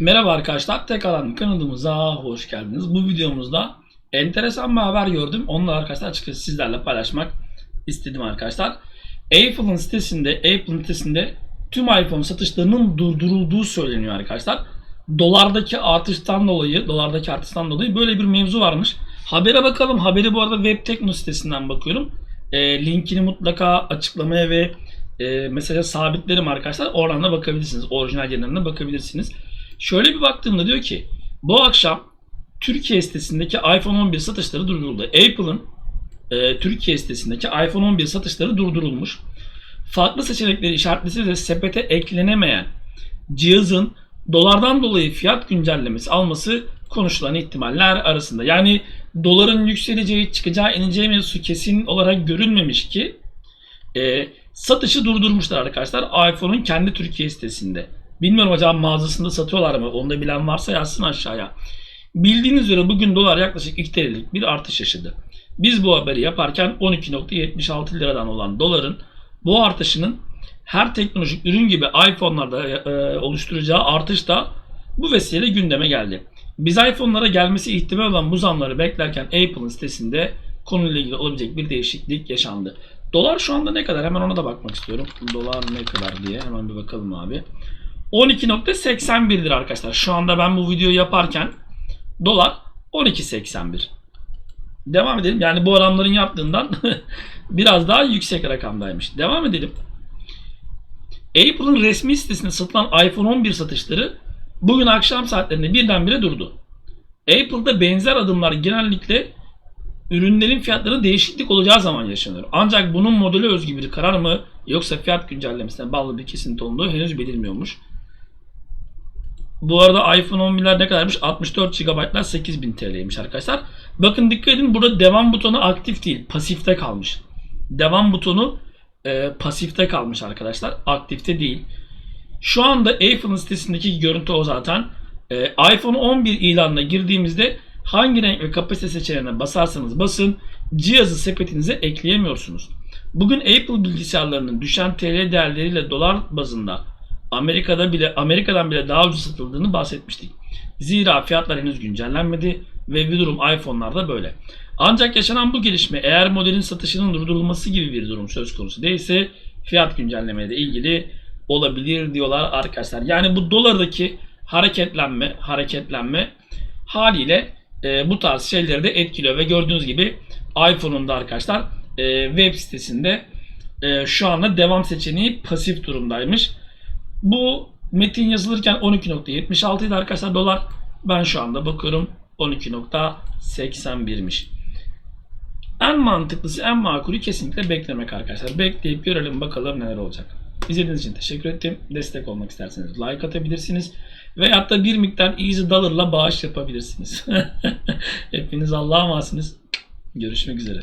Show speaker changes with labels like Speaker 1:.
Speaker 1: Merhaba arkadaşlar, tekrardan kanalımıza hoş geldiniz. Bu videomuzda enteresan bir haber gördüm. Onu da arkadaşlar açıkçası sizlerle paylaşmak istedim arkadaşlar. Apple'ın sitesinde, Apple'ın sitesinde tüm iPhone satışlarının durdurulduğu söyleniyor arkadaşlar. Dolardaki artıştan dolayı, dolardaki artıştan dolayı böyle bir mevzu varmış. Habere bakalım. Haberi bu arada Web Tekno sitesinden bakıyorum. E, linkini mutlaka açıklamaya ve e, mesaja sabitlerim arkadaşlar. Oradan da bakabilirsiniz. Orijinal yerlerine bakabilirsiniz. Şöyle bir baktığımda diyor ki bu akşam Türkiye sitesindeki iPhone 11 satışları durduruldu. Apple'ın e, Türkiye sitesindeki iPhone 11 satışları durdurulmuş. Farklı seçenekleri işaretlese de sepete eklenemeyen cihazın dolardan dolayı fiyat güncellemesi alması konuşulan ihtimaller arasında. Yani doların yükseleceği, çıkacağı, ineceği mevzusu kesin olarak görülmemiş ki e, satışı durdurmuşlar arkadaşlar iPhone'un kendi Türkiye sitesinde. Bilmiyorum acaba mağazasında satıyorlar mı? Onu da bilen varsa yazsın aşağıya. Bildiğiniz üzere bugün dolar yaklaşık 2 TL'lik bir artış yaşadı. Biz bu haberi yaparken 12.76 liradan olan doların bu artışının her teknolojik ürün gibi iPhone'larda e, oluşturacağı artış da bu vesileyle gündeme geldi. Biz iPhone'lara gelmesi ihtimal olan bu zamları beklerken Apple'ın sitesinde konuyla ilgili olabilecek bir değişiklik yaşandı. Dolar şu anda ne kadar? Hemen ona da bakmak istiyorum. Dolar ne kadar diye hemen bir bakalım abi. 12.81'dir arkadaşlar. Şu anda ben bu videoyu yaparken dolar 12.81. Devam edelim. Yani bu oranların yaptığından biraz daha yüksek rakamdaymış. Devam edelim. Apple'ın resmi sitesinde satılan iPhone 11 satışları bugün akşam saatlerinde birdenbire durdu. Apple'da benzer adımlar genellikle ürünlerin fiyatları değişiklik olacağı zaman yaşanır. Ancak bunun modeli özgü bir karar mı yoksa fiyat güncellemesine bağlı bir kesinti olduğu henüz belirmiyormuş. Bu arada iPhone 11'ler ne kadarmış? 64 GB'lar 8000 TL'ymiş arkadaşlar. Bakın dikkat edin burada devam butonu aktif değil. Pasifte kalmış. Devam butonu e, pasifte kalmış arkadaşlar. Aktifte değil. Şu anda Apple'ın sitesindeki görüntü o zaten. E, iPhone 11 ilanına girdiğimizde hangi renk ve kapasite seçeneğine basarsanız basın cihazı sepetinize ekleyemiyorsunuz. Bugün Apple bilgisayarlarının düşen TL değerleriyle dolar bazında Amerika'da bile Amerika'dan bile daha ucuz satıldığını bahsetmiştik. Zira fiyatlar henüz güncellenmedi ve bir durum iPhone'larda böyle. Ancak yaşanan bu gelişme eğer modelin satışının durdurulması gibi bir durum söz konusu değilse fiyat güncellemeye de ilgili olabilir diyorlar arkadaşlar. Yani bu dolardaki hareketlenme hareketlenme haliyle e, bu tarz şeyleri de etkiliyor ve gördüğünüz gibi iPhone'un da arkadaşlar e, web sitesinde e, şu anda devam seçeneği pasif durumdaymış. Bu metin yazılırken 12.76 idi arkadaşlar dolar. Ben şu anda bakıyorum 12.81'miş. En mantıklısı, en makulü kesinlikle beklemek arkadaşlar. Bekleyip görelim bakalım neler olacak. İzlediğiniz için teşekkür ettim. Destek olmak isterseniz like atabilirsiniz. Veyahut da bir miktar easy dollar'la bağış yapabilirsiniz. Hepiniz Allah'a emanetsiniz. Görüşmek üzere.